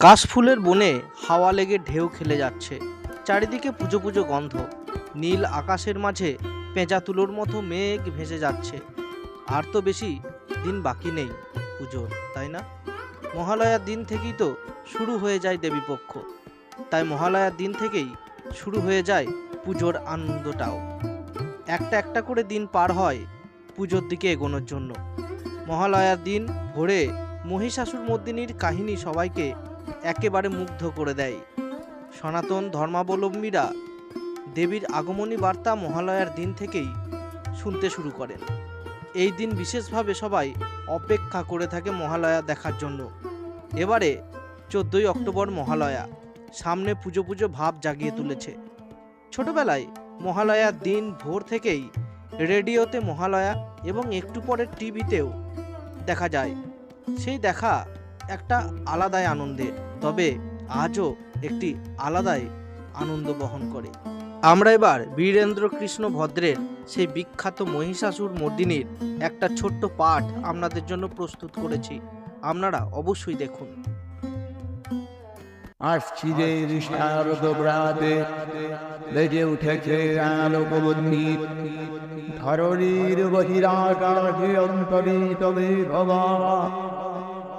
কাশফুলের বনে হাওয়া লেগে ঢেউ খেলে যাচ্ছে। চারিদিকে পুজো পুজো গন্ধ। নীল আকাশের মাঝে পেঁচা তুলোর মতো মেঘ ভেসে যাচ্ছে। আর তো বেশি দিন বাকি নেই পুজোর, তাই না? মহালয়ার দিন থেকেই তো শুরু হয়ে যায় দেবীপক্ষ। তাই মহালয়ার দিন থেকেই শুরু হয়ে যায় পুজোর আনন্দটাও। একটা একটা করে দিন পার হয় পুজোর দিকে এগোনোর জন্য। মহালয়ার দিন ভোরে মহিষাসুর মর্দিনীর কাহিনী সবাইকে একেবারে মুগ্ধ করে দেয়। সনাতন ধর্মাবলম্বীরা দেবীর আগমনী বার্তা মহালয়ার দিন থেকেই শুনতে শুরু করেন। এই দিন বিশেষভাবে সবাই অপেক্ষা করে থাকে মহালয়া দেখার জন্য। এবারে চোদ্দোই অক্টোবর মহালয়া, সামনে পুজো পুজো ভাব জাগিয়ে তুলেছে। ছোটবেলায় মহালয়ার দিন ভোর থেকেই রেডিওতে মহালয়া এবং একটু পরে টিভিতেও দেখা যায়। সেই দেখা একটা আলাদাই আনন্দের তবে আজও একটি আলাদাই আনন্দ বহন করে। আমরা এবার বীরেন্দ্র কৃষ্ণ ভদ্রের সেই বিখ্যাত মহিষাসুর মর্দিনীর একটা ছোট্ট পাঠ আপনাদের জন্য প্রস্তুত করেছি। আপনারা অবশ্যই দেখুন। আশ্চিরের শারদ প্রাতে বেজে উঠেছে আলোকবন্দিত ধরণীর বহিরাকাশে অন্তরিত